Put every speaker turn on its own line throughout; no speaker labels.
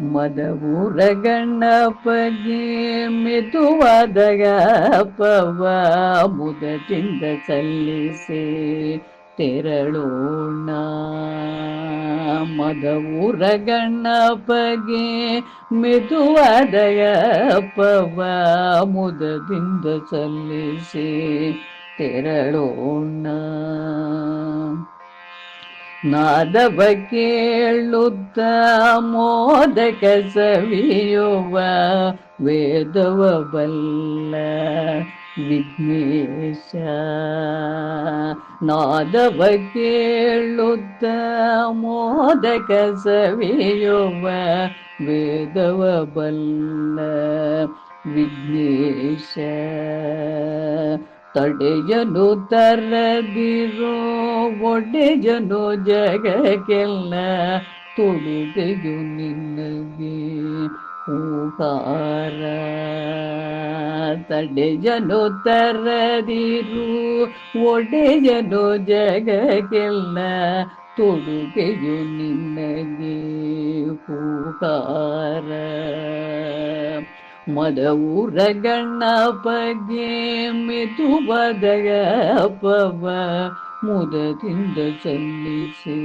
ಮದವೂರ ಗಣಪಗೆ ಮೆದುವಾದ ಪವ ಮುದದಿಂದ ಸಲ್ಲಿಸಿ ತೆರಳೋಣ. ಮದವೂರ ಗಣಪಗೆ ಮೆದುವಾದ ಪವ ಮುದದಿಂದ ಸಲ್ಲಿಸಿ ತೆರಳೋಣ. ನಾದವ ಕೇಳುತ್ತ ಮೋದಕ ಸವಿಯುವ ವೇದವ ಬಲ್ಲ ವಿಘ್ನೇಶ ನಾದವ ಕೇಳುತ್ತ ಮೋದಕ ಸವಿಯುವ ವೇದವ ಬಲ್ಲ ವಿಘ್ನೇಶ ತಡೆಯನು ತರದಿರೋ ಒಡೆಯನು ಜಗಕ್ಕೆಲ್ಲ ತುಡಿದೆಯು ನಿನ್ನಗೆ ಹೂಕಾರ ತಡೆಯನು ತರದಿರು ಒಡೆಯನು ಜಗಕ್ಕೆಲ್ಲ ತೊಡುಗೆಯು ನಿನ್ನಗೆ ಹೂಕಾರ ಮದವೂರ ಗಣಪಗೆ ಬದಗ ಪವ ಮುದದಿಂದ ಸಲ್ಲಿಸಿ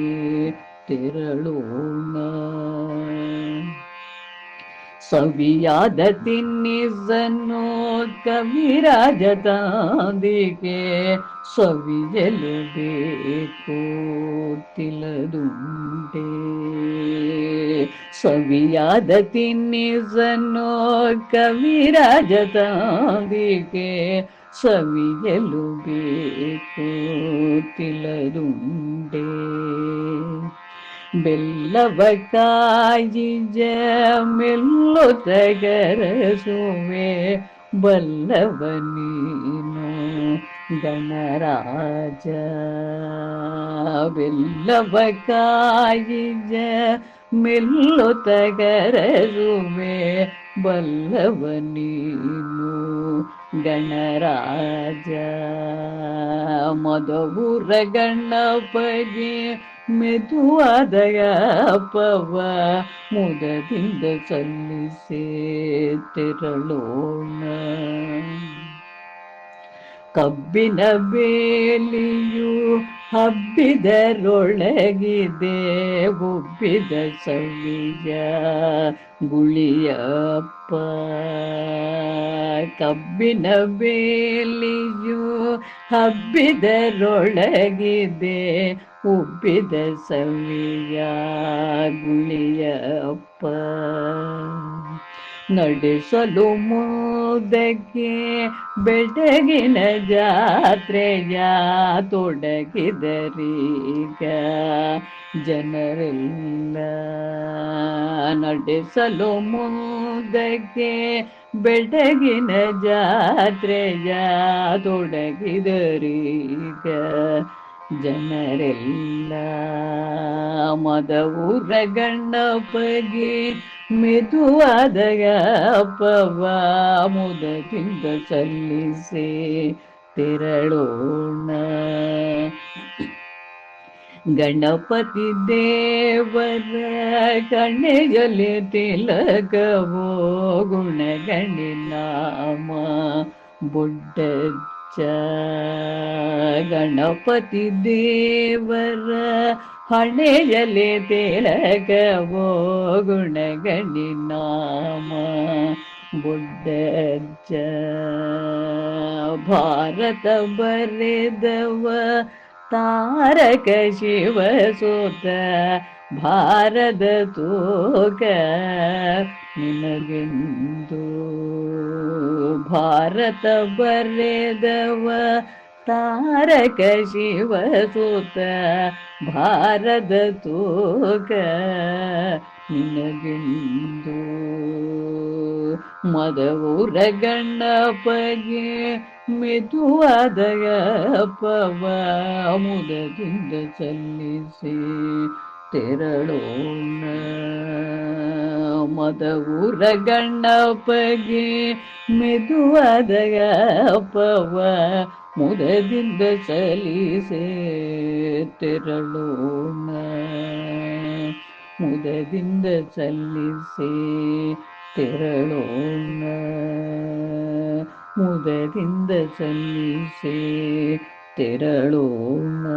ತೆರಳೋಣ. ಸವಿಯಾದ ತಿನ್ನಿಸನ್ನು ಕವಿರಾಜ ತಾಂದಿಗೆ ಸವಿಯಲು ಬೇಕು ತಿಲದುಂಟೆ ಸವಿಯಾದ ತಿನ್ನಿಸನ್ನು ಕವಿರಾಜ ತಾಂದಿಗೆ ಸವಿಯಲು ಬೇಕು ತಿಲದುಂಟೆ ಬೆಲ್ಲವ ಕಾಯಿಜ ಮೆಲ್ಲು ತಗರಸುವೆ ಬಲ್ಲವ ನೀನು ಗಣರಾಜ ಬೆಲ್ಲವ ಕಾಯಿಜ ಮೆಲ್ಲು ತಗರಸುವೆ ಬಲ್ಲವ ನೀನು ಗಣರಾಜ ಮದವುರ ಗಣಪಗೆ ಮೆದುವಾದಯ ಪವ ಮುದದಿಂದ ಸಲ್ಲಿಸೆ ತೆರಳೋಣ ಕಬ್ಬಿನ ಬೇಲಿಯು ಹಬ್ಬಿದರೊಳಗಿದೆ ಉಬ್ಬಿದ ಸವಿಯ ಗುಳಿಯಪ್ಪ ಕಬ್ಬಿನ ಬೇಲಿಯು ಹಬ್ಬಿದರೊಳಗಿದೆ ಉಬ್ಬಿದ ಸವಿಯ ಗುಳಿಯಪ್ಪ ನಡೆಸಲು ಮುದಕ್ಕೆ ಬೆಟಗಿನ ಜಾತ್ರೆಯ ತೊಡಗಿದರೀಗ. ಜನರೆಲ್ಲ ನಡೆಸಲು ಮುದಕ್ಕೆ ಬೆಟಗಿನ ಜಾತ್ರೆಯ ತೊಡಗಿದರೀಗ. ಜನರೆಲ್ಲ ಮದವೂರ ಗಣ್ಣಪ್ಪಗೆ ಮೆದುವಾದಗ ಪವ ಸಲ್ಲಿಸಿ ತೆರಳೋಣ. ಗಣಪತಿ ದೇವರ ಕಣ್ಣೆಯಲ್ಲಿ ತಿಲಕವೋ ಗುಣಗಣಿ ನಾಮ ಬುಡ್ಡಜ್ಜ ಗಣಪತಿ ದೇವರ ಹಣೆಯಲ್ಲಿ ತಿಲಕವೋ ಗುಣಗಣಿ ನಾಮ. ಬುಡ್ಡಜ್ಜ ಭಾರತ ಬರೆದವ ತಾರಕ ಶಿವ ಸುತ ಭಾರದ ತೋಗ ನಿನಗೆಂದು. ಭಾರತ ಬರೆದವ ತಾರಕ ಶಿವ ಸುತ ಭಾರದ ತೂಕ ನಿನಗೆಂದು. ಮದವೂರ ಗಣ್ಣಪ್ಪಗೆ ಮೆದುವಾದಗ ಪವ ಮುದದಿಂದ ಸಲ್ಲಿಸಿ ತೆರಳೋಣ. ಮದವೂರ ಗಣ್ಣಪ್ಪಗೆ ಮೆದುವಾದ ಪವ ಮುದದಿಂದ ಸಲೀಸೆ ತೆರಳೋಣ. ಮುದದಿಂದ ಸಲ್ಲಿಸಿ ತೆರಳೋಣ. ಮುದದಿಂದ ಸಲ್ಲಿಸಿ ತೆರಳೋಣ.